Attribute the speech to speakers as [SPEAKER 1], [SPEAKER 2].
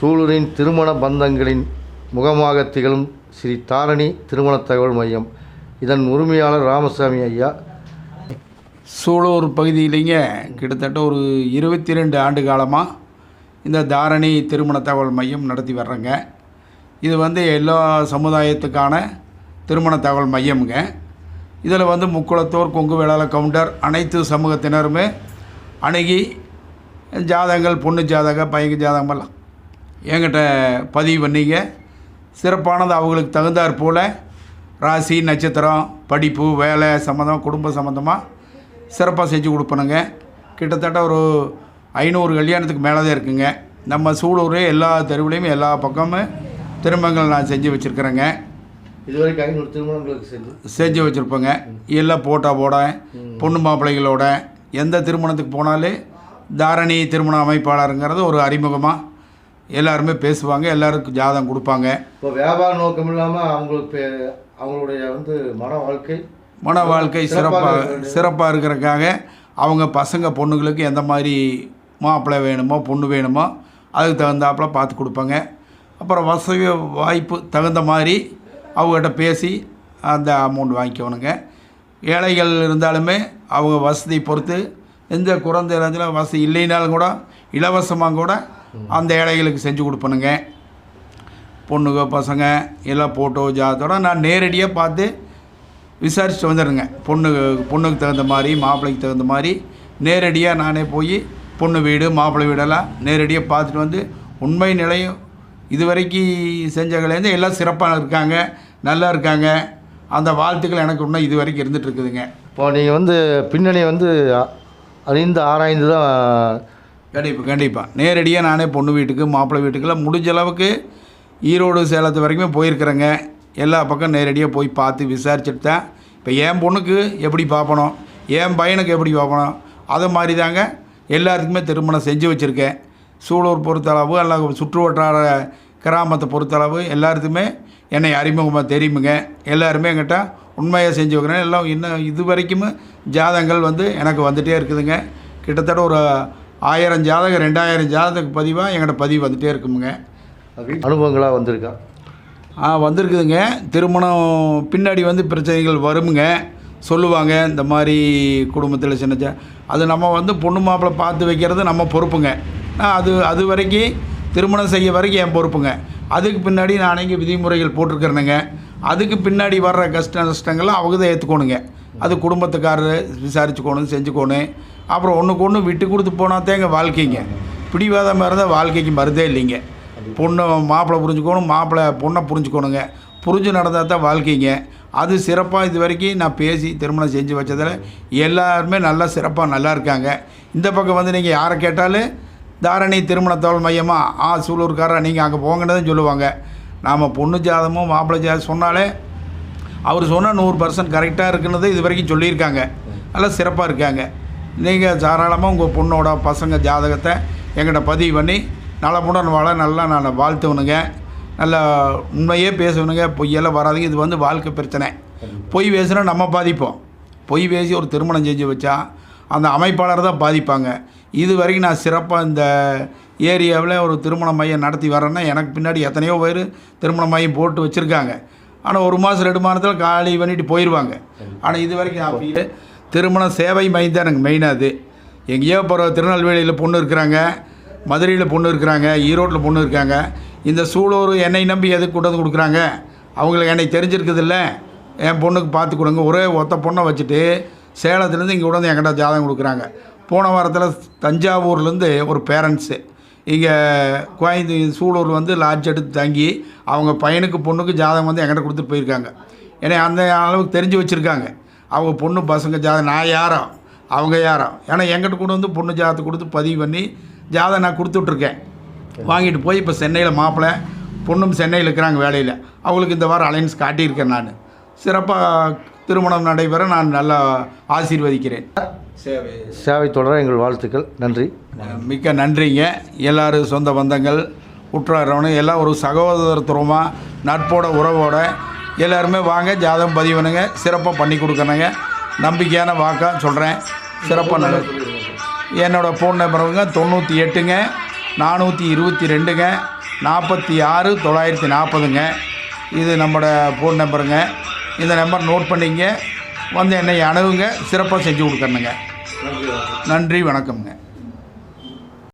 [SPEAKER 1] திருமண பந்தங்களின் முகமாக திகழும் ஸ்ரீ தாரணி திருமண தகவல் மையம். இதன் உரிமையாளர் ராமசாமி ஐயா.
[SPEAKER 2] சூலூர் பகுதியிலேங்க கிட்டத்தட்ட ஒரு இருபத்தி ரெண்டு ஆண்டு காலமாக இந்த தாரணி திருமண தகவல் மையம் நடத்தி வர்றேங்க. இது வந்து எல்லா சமுதாயத்துக்கான திருமண தகவல் மையம்ங்க. இதில் வந்து முக்குளத்தோர் கொங்கு வேளாள கவுண்டர் அனைத்து சமூகத்தினருமே அணுகி ஜாதகங்கள் பொண்ணு ஜாதகம் பையன் ஜாதகமெல்லாம் என்கிட்ட பதிவு பண்ணிங்க சிறப்பானது அவங்களுக்கு தகுந்தாற் போல் ராசி நட்சத்திரம் படிப்பு வேலை சம்மந்தம் குடும்ப சம்மந்தமாக சிறப்பாக செஞ்சு கொடுப்பனுங்க. கிட்டத்தட்ட ஒரு ஐநூறு கல்யாணத்துக்கு மேலே தான் இருக்குங்க. நம்ம சூலூர் எல்லா தெருவுலேயும் எல்லா பக்கமும் திருமணங்கள் நான் செஞ்சு வச்சுருக்கிறேங்க.
[SPEAKER 1] இதுவரைக்கும் ஐநூறு திருமணங்களுக்கு
[SPEAKER 2] செஞ்சு? வச்சுருப்பேங்க. எல்லாம் போட்டா போட பொண்ணு மாப்பிள்ளைகளோட எந்த திருமணத்துக்கு போனாலும் தாரணி திருமண அமைப்பாளருங்கிறது ஒரு அறிமுகமாக எல்லாருமே பேசுவாங்க எல்லாருக்கும் ஜாதகம் கொடுப்பாங்க.
[SPEAKER 1] இப்போ வியாபார நோக்கம் இல்லாமல் அவங்களுக்கு அவங்களுடைய வந்து மன வாழ்க்கை
[SPEAKER 2] மன வாழ்க்கை
[SPEAKER 1] சிறப்பாக
[SPEAKER 2] சிறப்பாக இருக்கிறதுக்காக அவங்க பசங்க பொண்ணுங்களுக்கு எந்த மாதிரி மாப்பிள்ளை வேணுமோ பொண்ணு வேணுமோ அதுக்கு தகுந்தாப்புல பார்த்து கொடுப்பாங்க. அப்புறம் வசதி வாய்ப்பு தகுந்த மாதிரி அவங்ககிட்ட பேசி அந்த அமௌண்ட் வாங்கிக்கணுங்க. ஏழைகள் இருந்தாலுமே அவங்க வசதி பொறுத்து எந்த குறைந்த இடத்துல வசதி இல்லைனாலும் கூட இலவசமாக கூட அந்த ஏழைகளுக்கு செஞ்சு கொடுப்பனுங்க. பொண்ணுங்க பசங்க எல்லாம் ஃபோட்டோ ஜாதத்தோட நான் நேரடியாக பார்த்து விசாரிச்சுட்டு வந்துடுங்க பொண்ணு பொண்ணுக்கு தகுந்த மாதிரி மாப்பிள்ளைக்கு தகுந்த மாதிரி நேரடியாக நானே போய் பொண்ணு வீடு மாப்பிள்ளை வீடெல்லாம் நேரடியாக பார்த்துட்டு வந்து உண்மை நிலையும் இதுவரைக்கும் செஞ்சவங்களேருந்து எல்லாம் சிறப்பாக இருக்காங்க நல்லா இருக்காங்க. அந்த வாழ்த்துக்கள் எனக்கு இன்னும் இது வரைக்கும் இருந்துட்டு இருக்குதுங்க.
[SPEAKER 1] இப்போ நீங்கள் வந்து பின்னணி வந்து அறிந்து ஆராய்ந்து தான்
[SPEAKER 2] கண்டிப்பாக கண்டிப்பாக நேரடியாக நானே பொண்ணு வீட்டுக்கு மாப்பிள்ளை வீட்டுக்கெல்லாம் முடிஞ்ச அளவுக்கு ஈரோடு சேலத்து வரைக்குமே போயிருக்கிறேங்க. எல்லா பக்கம் நேரடியாக போய் பார்த்து விசாரிச்சுட்டு தான். இப்போ என் பொண்ணுக்கு எப்படி பார்ப்பணும்? என் பையனுக்கு எப்படி பார்ப்பணும்? அது மாதிரி தாங்க எல்லாத்துக்குமே திருமணம் செஞ்சு வச்சுருக்கேன். சூலூர் பொறுத்தளவு அல்ல சுற்று வட்டார கிராமத்தை பொறுத்தளவு எல்லாத்துக்குமே என்னை அறிமுகமாக தெரியுமுங்க. எல்லாருமே என்கிட்ட உண்மையாக செஞ்சு வைக்கிறேன். எல்லாம் இன்னும் இது வரைக்கும் ஜாதகங்கள் வந்து எனக்கு வந்துகிட்டே இருக்குதுங்க. கிட்டத்தட்ட ஒரு ஆயிரம் ஜாதகம் ரெண்டாயிரம் ஜாதகத்துக்கு பதிவாக என்கிட்ட பதிவு வந்துகிட்டே இருக்குமுங்க.
[SPEAKER 1] அனுபவங்களாக வந்திருக்கா?
[SPEAKER 2] ஆ வந்திருக்குதுங்க. திருமணம் பின்னாடி வந்து பிரச்சனைகள் வருமுங்க. சொல்லுவாங்க இந்த மாதிரி குடும்பத்தில் சின்ன அது நம்ம வந்து பொண்ணு மாப்பிள்ளை பார்த்து வைக்கிறது நம்ம பொறுப்புங்க. அது அது வரைக்கும் திருமணம் செய்ய வரைக்கும் என் பொறுப்புங்க. அதுக்கு பின்னாடி நான் இங்கே விதிமுறைகள் போட்டிருக்கிறேனுங்க. அதுக்கு பின்னாடி வர்ற கஷ்ட நஷ்டங்கள்லாம் அவங்க தான் ஏற்றுக்கணுங்க அது குடும்பத்துக்காரர் விசாரிச்சுக்கணும் செஞ்சுக்கணும். அப்புறம் ஒன்றுக்கு ஒன்று விட்டு கொடுத்து போனால் தான் எங்கள் வாழ்க்கைங்க பிடிவாதமாக இருந்தால் வாழ்க்கைக்கு மருந்தே இல்லைங்க. பொண்ணை மாப்பிள்ளை புரிஞ்சுக்கணும் மாப்பிள்ளை பொண்ணை புரிஞ்சுக்கணுங்க. புரிஞ்சு நடந்தால் தான் வாழ்க்கைங்க. அது சிறப்பாக இது வரைக்கும் நான் பேசி திருமணம் செஞ்சு வச்சதில் எல்லாருமே நல்லா சிறப்பாக நல்லா இருக்காங்க. இந்த பக்கம் வந்து நீங்கள் யாரை கேட்டாலும் தாரணி திருமண தகவல் மையமாக ஆ சூலூர்காரா நீங்கள் அங்கே போங்கன்னு சொல்லுவாங்க. நாம் பொண்ணு ஜாதமும் மாப்பிள்ளை ஜாதம் சொன்னாலே அவர் சொன்னால் நூறு பர்சன்ட் கரெக்டாக இருக்குன்னு இது வரைக்கும் சொல்லியிருக்காங்க. நல்லா சிறப்பாக இருக்காங்க. நீங்கள் தாராளமாக உங்கள் பொண்ணோட பசங்க ஜாதகத்தை எங்கிட்ட பதிவு பண்ணி நலமுடன் வாழ நல்லா நான் வாழ்த்துவனுங்க. நல்லா உண்மையே பேசணுங்க பொய்யெல்லாம் வராதுங்க. இது வந்து வாழ்க்கை பிரச்சனை. பொய் பேசுனா நம்ம பாதிப்போம். பொய் பேசி ஒரு திருமணம் செஞ்சு வச்சா அந்த அமைப்பாளர் தான் பாதிப்பாங்க. இது வரைக்கும் நான் சிறப்பாக இந்த ஏரியாவில் ஒரு திருமண மையம் நடத்தி வரேன்னா எனக்கு பின்னாடி எத்தனையோ பேர் திருமண மையம் போட்டு வச்சுருக்காங்க. ஆனால் ஒரு மாதம் ரெண்டு மாதத்தில் காலி பண்ணிட்டு போயிடுவாங்க ஆனால் இது வரைக்கும் திருமணம் சேவை மையம் தான் எனக்கு மெயினாக அது. எங்கேயோ போகிற திருநெல்வேலியில் பொண்ணு இருக்கிறாங்க மதுரையில் பொண்ணு இருக்கிறாங்க ஈரோட்டில் பொண்ணு இருக்காங்க. இந்த சூலூர் என்னை நம்பி எதுக்கு கொண்டு வந்து கொடுக்குறாங்க? அவங்களுக்கு என்னை தெரிஞ்சிருக்குதில்ல என் பொண்ணுக்கு பார்த்து கொடுங்க. ஒரே ஒத்த பொண்ணை வச்சுட்டு சேலத்துலேருந்து இங்கே கொண்டு வந்து என்கிட்ட ஜாதகம் கொடுக்குறாங்க. போன வாரத்தில் தஞ்சாவூர்லேருந்து ஒரு பேரண்ட்ஸு இங்கே கோயந்து சூலூர் வந்து லாட்ஜ் எடுத்து தங்கி அவங்க பையனுக்கு பொண்ணுக்கு ஜாதகம் வந்து என்கிட்ட கொடுத்துட்டு போயிருக்காங்க. ஏன்னா அந்த அளவுக்கு தெரிஞ்சு வச்சுருக்காங்க. அவங்க பொண்ணு பசங்க ஜாதகம் நான் யாரோ? அவங்க யாரோ? ஏன்னா என்கிட்ட கொண்டு வந்து பொண்ணு ஜாதகத்தை கொடுத்து பதிவு பண்ணி ஜாதகம் நான் கொடுத்துட்ருக்கேன். வாங்கிட்டு போய் இப்போ சென்னையில் மாப்பிள்ளை பொண்ணும் சென்னையில் இருக்கிறாங்க வேலையில். அவங்களுக்கு இந்த வாரம் அலைன்ஸ் காட்டியிருக்கேன் நான். சிறப்பாக திருமணம் நடைபெற நான் நல்லா ஆசீர்வதிக்கிறேன். சேவை.
[SPEAKER 1] சேவை தொடர எங்கள் வாழ்த்துக்கள். நன்றி.
[SPEAKER 2] மிக்க நன்றிங்க. எல்லாரும் சொந்த பந்தங்கள் உற்றாரவனு எல்லாம் ஒரு சகோதரத்துவமாக நட்போட உறவோட எல்லாருமே வாங்க ஜாதகம் பதிவு பண்ணுங்க சிறப்பாக பண்ணி கொடுக்கணுங்க. நம்பிக்கையான வாக்காக சொல்கிறேன் சிறப்பாக நல்ல என்னோடய ஃபோன் நம்பருங்க தொண்ணூற்றி எட்டுங்க நானூற்றி இருபத்தி ரெண்டுங்க நாற்பத்தி ஆறு தொள்ளாயிரத்தி நாற்பதுங்க. இது நம்மளோட ஃபோன் நம்பருங்க இந்த நம்பர் நோட் பண்ணிங்க. வந்து என்னை அணுகுங்க. சிறப்பாக செஞ்சு கொடுக்கணுங்க. நன்றி வணக்கம்ங்க.